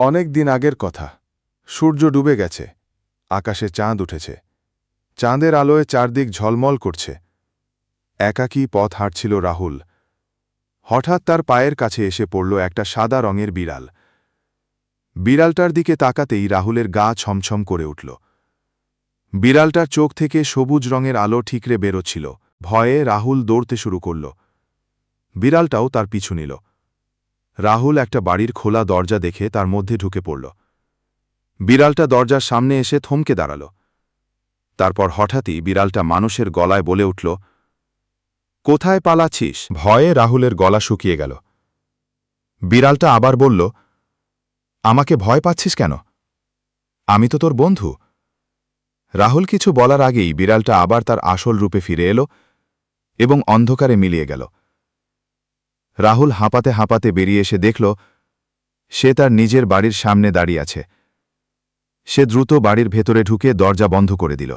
অনেক দিন আগের কথা। সূর্য ডুবে গেছে। আকাশে চাঁদ উঠেছে। চাঁদের আলোয় চারদিক ঝলমল করছে। একাকী পথ হাঁটছিল রাহুল। হঠাৎ তার পায়ের কাছে এসে পড়ল একটা সাদা রঙের বিড়াল। বিড়ালটার দিকে তাকাতেই রাহুলের গা ছমছম করে উঠল। বিড়ালটার চোখ থেকে সবুজ রঙের আলো ঠিকরে বেরোচ্ছিল। ভয়ে রাহুল দৌড়তে শুরু করল। বিড়ালটাও তার পিছু নিল। রাহুল একটা বাড়ির খোলা দরজা দেখে তার মধ্যে ঢুকে পড়ল। বিড়ালটা দরজার সামনে এসে থমকে দাঁড়াল। তারপর হঠাৎই বিড়ালটা মানুষের গলায় বলে উঠল, কোথায় পালাচ্ছিস? ভয়ে রাহুলের গলা শুকিয়ে গেল। বিড়ালটা আবার বলল, আমাকে ভয় পাচ্ছিস কেন? আমি তো তোর বন্ধু। রাহুল কিছু বলার আগেই বিড়ালটা আবার তার আসল রূপে ফিরে এলো এবং অন্ধকারে মিলিয়ে গেল। রাহুল হাঁপাতে হাঁপাতে বেরিয়ে এসে দেখল, সে তার নিজের বাড়ির সামনে দাঁড়িয়ে আছে। সে দ্রুত বাড়ির ভেতরে ঢুকে দরজা বন্ধ করে দিল।